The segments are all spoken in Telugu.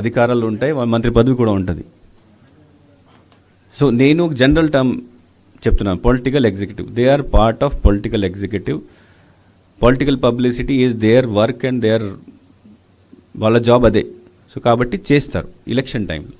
అధికారాలు ఉంటాయి మంత్రి పదవి కూడా ఉంటుంది. సో నేను జనరల్ టర్మ్ చెప్తున్నాను political executive. They are part of political executive political publicity is their work and their వాళ్ళ జాబ్ అదే. సో కాబట్టి చేస్తారు ఎలక్షన్ టైంలో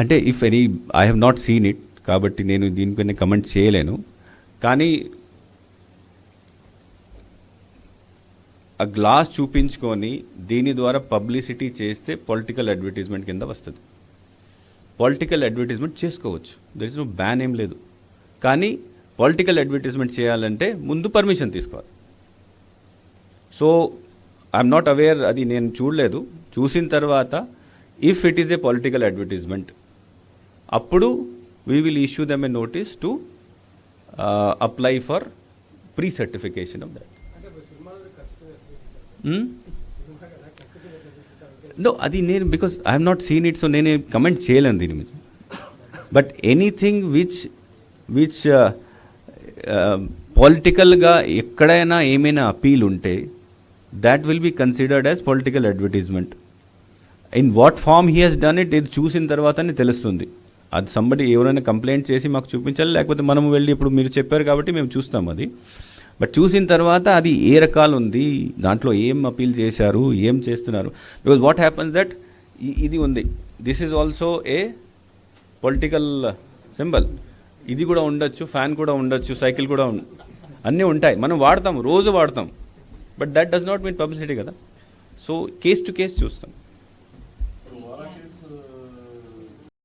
అంటే if any I have not seen it కాబట్టి నేను దీనిపైన కమెంట్ చేయలేను. కానీ ఆ గ్లాస్ చూపించుకొని దీని ద్వారా పబ్లిసిటీ చేస్తే పొలిటికల్ అడ్వర్టైజ్మెంట్ కింద వస్తుంది. పొలిటికల్ అడ్వర్టైజ్మెంట్ చేసుకోవచ్చు. దర్ ఇస్ నో బ్యాన్ ఏం లేదు. కానీ పొలిటికల్ అడ్వర్టైజ్మెంట్ చేయాలంటే ముందు పర్మిషన్ తీసుకోవాలి. సో ఐఎమ్ నాట్ అవేర్ అది నేను చూడలేదు. చూసిన తర్వాత if it is a political advertisement అప్పుడు we will issue them a notice to apply for pre certification of that no అది నేను because I'm not seen it so నేను కమెంట్ చేయలేను దీని మీద. బట్ ఎనీథింగ్ విచ్ విచ్ పొలిటికల్గా ఎక్కడైనా ఏమైనా అపీల్ ఉంటే that will be considered as political advertisement in what form he has done it ఇది చూసిన తర్వాతనే తెలుస్తుంది. అది సంబడి ఎవరైనా కంప్లైంట్ చేసి మాకు చూపించాలి లేకపోతే మనం వెళ్ళి ఇప్పుడు మీరు చెప్పారు కాబట్టి మేము చూస్తాం అది. బట్ చూసిన తర్వాత అది ఏ రకాలు ఉంది దాంట్లో ఏం అపీల్ చేశారు ఏం చేస్తున్నారు? బికాజ్ వాట్ హ్యాపన్స్ దట్ ఇది ఉంది. This is also a political symbol ఇది కూడా ఉండొచ్చు ఫ్యాన్ కూడా ఉండొచ్చు సైకిల్ కూడా అన్నీ ఉంటాయి. మనం వాడతాం రోజు వాడతాం. But that does not mean publicity కదా. సో కేస్ టు కేస్ చూస్తాం.